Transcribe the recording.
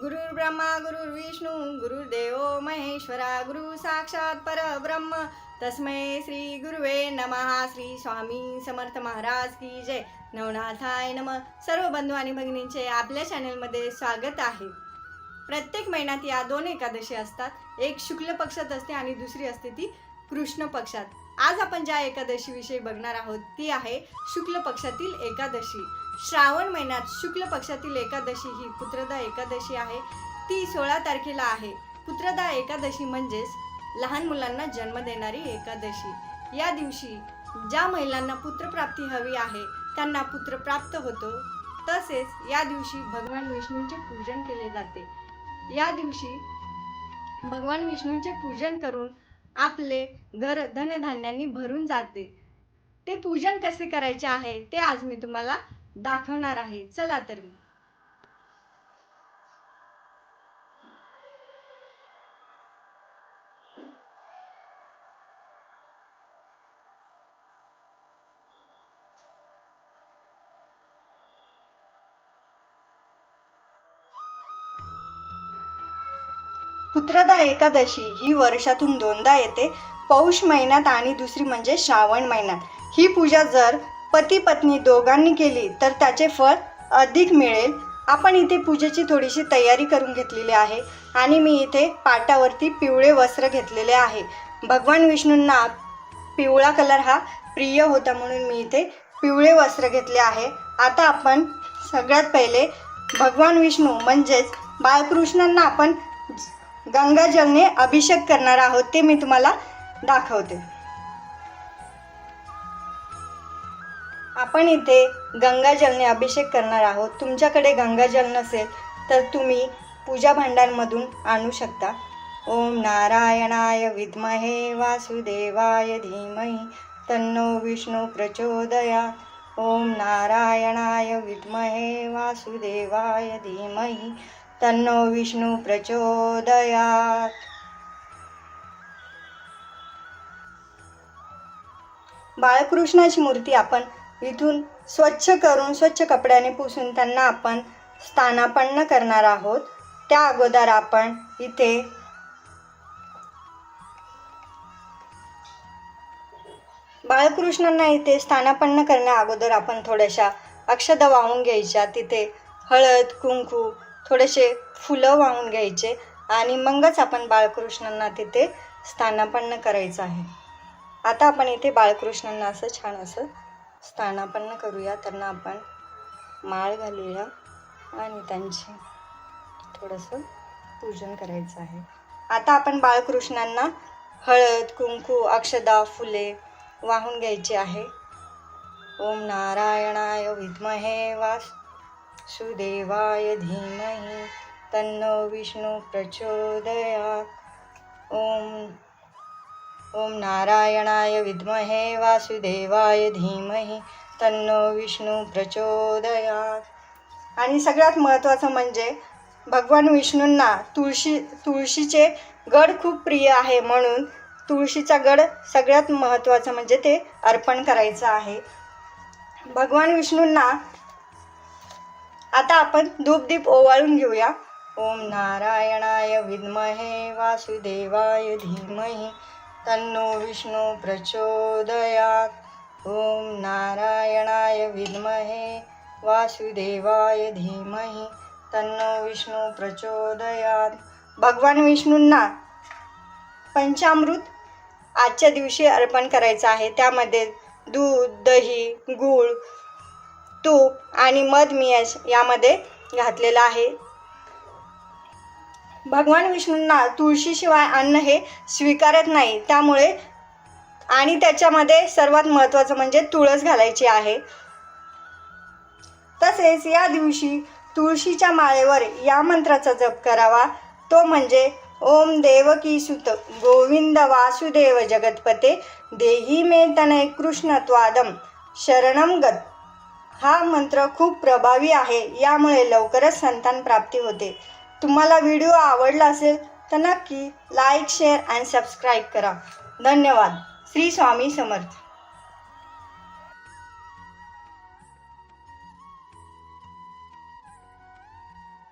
गुरुर् ब्रह्मा गुरुर्विष्णू गुरुर्देव महेश्वरा गुरु साक्षात परब्रह्म. तस्मै श्री गुरुवे नमः. श्री स्वामी समर्थ महाराज की जय. नवनाथाय नम. सर्व बंधू आणि भगिनींचे आपल्या चॅनलमध्ये स्वागत आहे. प्रत्येक महिन्यात या दोन एकादशी असतात. एक शुक्ल पक्षात असते आणि दुसरी असते ती कृष्ण पक्षात. आज आपण ज्या एकादशीविषयी बघणार आहोत ती आहे शुक्ल पक्षातील एकादशी. श्रावण महिन्यात शुक्ल पक्षातील एकादशी ही पुत्रदा एकादशी आहे. ती सोळा तारखेला आहे. पुत्रदा एकादशी म्हणजेच लहान मुलांना जन्म देणारी एकादशी. या दिवशी ज्या महिलांना पुत्रप्राप्ती हवी आहे त्यांना पुत्र प्राप्त होतो. तसेच या दिवशी भगवान विष्णूंचे पूजन केले जाते. या दिवशी भगवान विष्णूंचे पूजन करून आपले घर धनधान्यांनी भरून जाते. ते पूजन कसे करायचे आहे ते आज मी तुम्हाला दाखवणार आहे. चला तर मी. पुत्रदा एकादशी ही वर्षातून दोनदा येते. पौष महिन्यात आणि दुसरी म्हणजे श्रावण महिन्यात. ही पूजा जर पती पत्नी दोघांनी केली तर त्याचे फळ अधिक मिळेल. आपण इथे पूजेची थोडीशी तयारी करून घेतलेली आहे आणि मी इथे पाटावरती पिवळे वस्त्र घेतलेले आहे. भगवान विष्णूंना पिवळा कलर हा प्रिय होता म्हणून मी इथे पिवळे वस्त्र घेतले आहे. आता आपण सगळ्यात पहिले भगवान विष्णू म्हणजेच बाळकृष्णांना आपण गंगाजलने अभिषेक करणार आहोत ते मी तुम्हाला दाखवते. आपण इथे गंगाजलने अभिषेक करणार आहोत. तुमच्याकडे गंगाजल नसेल तर तुम्ही पूजा भांडारमधून आणू शकता. ओम नारायणाय विद्महे वासुदेवाय धीमही तन्नो विष्णू प्रचोदया. ओम नारायणाय विद्महे वासुदेवाय धीमही तन्नो विष्णू प्रचोदयात बाळकृष्णाची मूर्ती आपण इथून स्वच्छ करून स्वच्छ कपड्याने पुसून त्यांना आपण स्थानापन्न करणार आहोत. त्या अगोदर आपण इथे बाळकृष्णांना इथे स्थानापन्न करण्या अगोदर आपण थोड्याशा अक्षदा वाहून घ्यायच्या. तिथे हळद कुंकू थोडेसे फुलं वाहून घ्यायचे आणि मगच आपण बाळकृष्णांना तिथे स्थानापन्न करायचं आहे. आता आपण इथे बाळकृष्णांना असं छान असं स्थानापन्न करूया. त्यांना आपण माळ घालूया आणि त्यांची थोडंसं पूजन करायचं आहे. आता आपण बाळकृष्णांना हळद कुंकू अक्षदा फुले वाहून घ्यायची आहे. ओम नारायणाय विद्महे वास सुदेवाय धीमहि तन्नो विष्णू प्रचोदया ओम ओम नारायणाय विद्महे वासुदेवाय धीमहि तन्नो विष्णू प्रचोदयात. आणि सगळ्यात महत्त्वाचं म्हणजे भगवान विष्णूंना तुळशी तुळशीचे गड खूप प्रिय आहे म्हणून तुळशीचा गड सगळ्यात महत्त्वाचं म्हणजे ते अर्पण करायचं आहे. भगवान विष्णूंना आता आपण धूपदीप ओवाळून घेऊया. ओम नारायणाय विद्महे वासुदेवाय धीमही तन्नो विष्णू प्रचोदयात्। ओम नारायणाय विद्महे। वासुदेवाय धीमहि। तन्नो विष्णू प्रचोदयात। भगवान विष्णूंना पंचामृत आजच्या दिवशी अर्पण करायचं आहे. त्यामध्ये दूध दही गूळ तूप आणि मध मी यामध्ये घातलेलं आहे. भगवान विष्णूंना तुळशीशिवाय अन्न हे स्वीकारत नाही. त्यामुळे आणि त्याच्यामध्ये सर्वात महत्त्वाचं म्हणजे तुळस घालायची आहे. तसेच या दिवशी तुळशीच्या माळेवर या मंत्राचा जप करावा. तो म्हणजे ओम देवकी सुत गोविंद वासुदेव जगतपते देही मे तनय कृष्ण त्वादम शरणम गत. हा मंत्र खूप प्रभावी आहे. यामुळे लवकरच संतान प्राप्ती होते. तुम्हाला व्हिडिओ आवडला असेल तर नक्की लाईक शेअर आणि सबस्क्राईब करा. धन्यवाद. श्री स्वामी समर्थ.